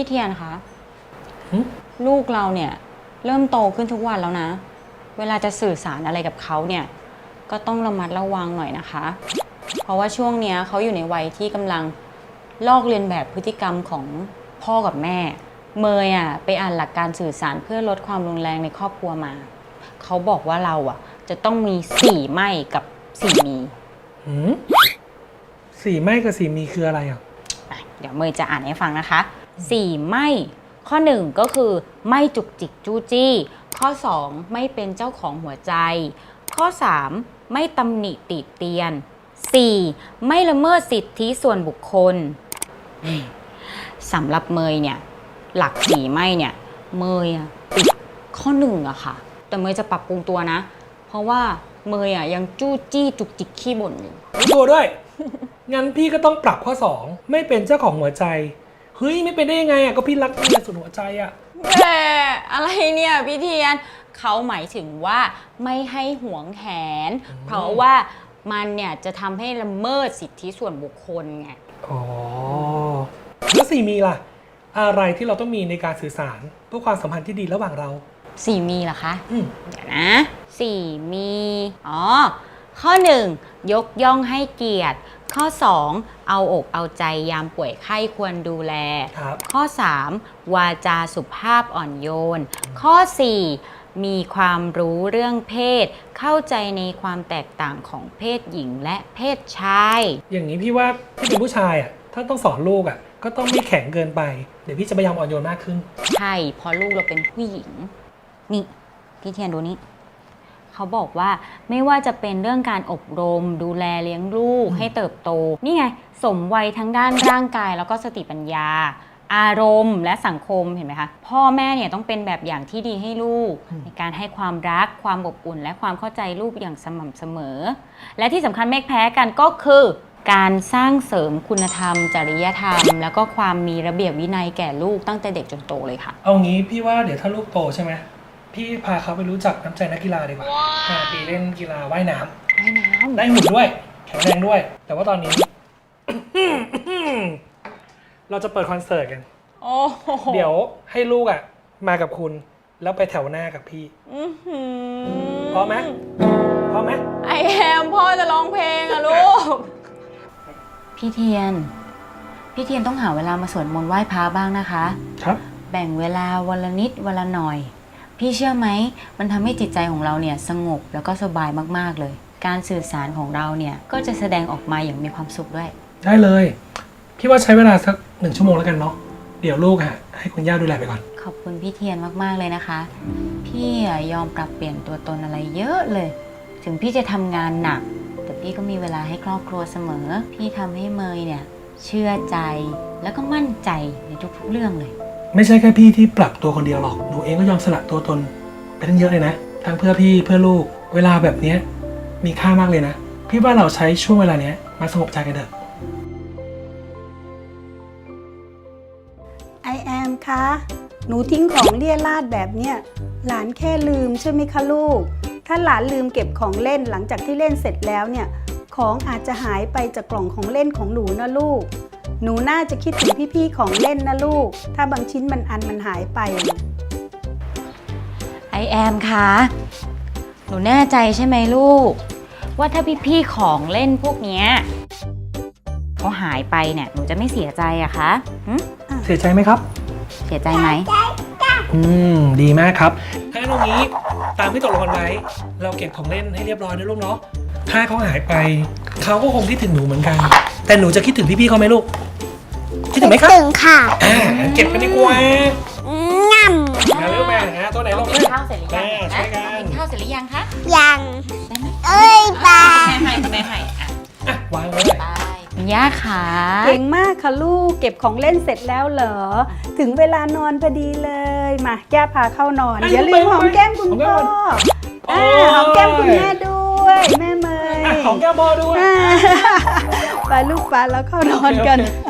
พี่เทียนคะหึลูกเราเนี่ย เริ่มโตขึ้นทุกวันแล้วนะ เวลาจะสื่อสารอะไรกับเขาเนี่ย ก็ต้องระมัดระวังหน่อยนะคะ เพราะว่าช่วงเนี้ยเขาอยู่ในวัยที่กำลังลอกเลียนแบบพฤติกรรมของพ่อกับแม่ เมยอะไปอ่านหลักการสื่อสารเพื่อลดความรุนแรงในครอบครัวมา เขาบอกว่าเราอะ จะต้องมีสี่ไม่กับสี่มีหืมสี่ไม่กับสี่มีคืออะไรอะ อะเดี๋ยวเมยจะอ่านให้ฟังนะคะ สี่ไม่ ข้อหนึ่งก็คือไม่จุกจิกจู้จี้ ข้อสองไม่เป็นเจ้าของหัวใจ ข้อสามไม่ตำหนิติเตียนสี่ไม่ละเมิดสิทธิส่วนบุคคลสำหรับเมยเนี่ย หลักสี่ไม่เนี่ย เมยอะติดข้อหนึ่งอะค่ะ แต่เมยจะปรับปรุงตัวนะ เพราะว่าเมยอะยังจู้จี้จุกจิกขี้บ่นอยู่รู้ตัวด้วย งั้นพี่ก็ต้องปรับข้อสองไม่เป็นเจ้าของหัวใจ เฮ้ยไม่เป็นได้ยังไงอะก็พี่รักเมียสุดหัวใจอะแต่อะไรเนี่ยพี่เทียนเขาหมายถึงว่าไม่ให้หวงแหน เพราะว่ามันเนี่ยจะทำให้ละเมิดสิทธิส่วนบุคคลไงอ๋อแล้วสี่มีล่ะ อะไรที่เราต้องมีในการสื่อสารเพื่อความสัมพันธ์ที่ดีระหว่างเรา สี่มีเหรอคะ อืมเดี๋ยวนะสี่มี อ๋อ ข้อหนึ่งยกย่องให้เกียรติ ข้อสองเอาอกเอาใจยามป่วยไข้ควรดูแล ครับ ข้อ 3 วาจาสุภาพอ่อนโยน ข้อ 4 มีความรู้เรื่องเพศ เข้าใจในความแตกต่างของเพศหญิงและเพศชาย อย่างนี้พี่ว่าพี่เป็นผู้ชายอะถ้าต้องสอนลูกอะ ก็ต้องไม่แข็งเกินไป เดี๋ยวพี่จะพยายามอ่อนโยนมากขึ้น ใช่เพราะลูกเราเป็นผู้หญิง นี่ พี่เทียนดูนี่ เขาบอกว่าไม่ว่าจะเป็นเรื่องการอบรม ดูแลเลี้ยงลูกอืมให้เติบโต นี่ไง สมวัยทั้งด้านร่างกายแล้วก็สติปัญญา อารมณ์ และสังคมเห็นไหมคะพ่อแม่เนี่ยต้องเป็นแบบอย่างที่ดีให้ลูก ในการให้ความรักความอบอุ่น และความเข้าใจลูกอย่างสม่ำเสมอ และที่สำคัญไม่แพ้กันก็คือการสร้างเสริมคุณธรรม จริยธรรม แล้วก็ความมีระเบียบวินัยแก่ลูกตั้งแต่เด็กจนโตเลยค่ะ เอางี้พี่ว่าเดี๋ยวถ้าลูกโตใช่ไหม พี่พาเขาไปรู้จักน้ำใจนักกีฬาดีกว่าพาไปเล่นกีฬาว่ายน้ำว่ายน้ำได้หุ่นด้วย แข็งแรงด้วย แต่ว่าตอนนี้ เราจะเปิดคอนเสิร์ตกันโอ้โหเดี๋ยวให้ลูกอะ มากับคุณ แล้วไปแถวหน้ากับพี่อื้อหือพร้อมไหมพร้อมไหมไอแอมพ่อจะร้องเพลงอะลูก พี่เทียน พี่เทียนต้องหาเวลามาสวดมนต์ไหว้พระบ้างนะคะ ครับ แบ่งเวลาวันละนิดวันละหน่อย พี่เชื่อไหม มันทำให้จิตใจของเราเนี่ยสงบแล้วก็สบายมากๆเลย การสื่อสารของเราเนี่ยก็จะแสดงออกมาอย่างมีความสุขด้วย ได้เลย พี่ว่าใช้เวลาสักหนึ่งชั่วโมงแล้วกันเนาะเดี๋ยวลูกอะให้คุณย่าดูแลไปก่อน ขอบคุณพี่เทียนมากๆเลยนะคะ พี่อะยอมปรับเปลี่ยนตัวตนอะไรเยอะเลย ถึงพี่จะทำงานหนัก แต่พี่ก็มีเวลาให้ครอบครัวเสมอ พี่ทำให้เมยเนี่ยเชื่อใจแล้วก็มั่นใจในทุกๆเรื่องเลย ไม่ใช่แค่พี่ที่ปรับตัวคนเดียวหรอก หนูเองก็ยอมสละตัวตน ไปทั้งเยอะเลยนะ ทั้งเพื่อพี่เพื่อลูก เวลาแบบเนี้ยมีค่ามากเลยนะ พี่ว่าเราใช้ช่วงเวลาเนี้ยมาสงบใจกันเถอะ ไอแอมคะหนูทิ้งของเลี่ยราดแบบเนี้ยหลานแค่ลืมใช่ไหมคะลูก ถ้าหลานลืมเก็บของเล่นหลังจากที่เล่นเสร็จแล้วเนี่ย ของอาจจะหายไปจากกล่องของเล่นของหนูนะลูก หนูน่าจะคิดถึงพี่ๆของเล่นนะลูก ถ้าบางชิ้นมันอันมันหายไปไอแอมคะหนูแน่ใจใช่ไหมลูก ว่าถ้าพี่ๆของเล่นพวกเนี้ยเขาหายไปเนี่ยหนูจะไม่เสียใจอะคะหึเสียใจไหมครับ เสียใจไหมอืม ดีมากครับถ้าตรงนี้ตามที่ตกลงกันไว้ เราเก็บของเล่นให้เรียบร้อยนะลูกเนาะถ้าเขาหายไป เขาก็คงคิดถึงหนูเหมือนกัน แต่หนูจะคิดถึงพี่ๆเขาไหมลูก คิดถึงไหมครับ ถึงค่ะอ่าเก็บกันดีกว่าง่มาเร็วมาหาตัวไหนลงกิเลนยข้าวเสร็จหรือยังแม่นะช่วยกันกินข้าวเสร็จหรือยังคะำยัง ได้ไหมเอ้ยบาแม่ให้แม่ให้อะอะวางไว้ ไปคุณย่าขาเก่งมากค่ะลูกเก็บของเล่นเสร็จแล้วเหรอ ถึงเวลานอนพอดีเลย มาแก้พาเข้านอน อะอย่าลืมหอมแก้มคุณพ่อโอ้อ่ายหอมแก้มคุณแม่ด้วย แม่เมยอะของแก้วบอด้วย อ่าไปลูกไปแล้วเข้านอนกันโอเค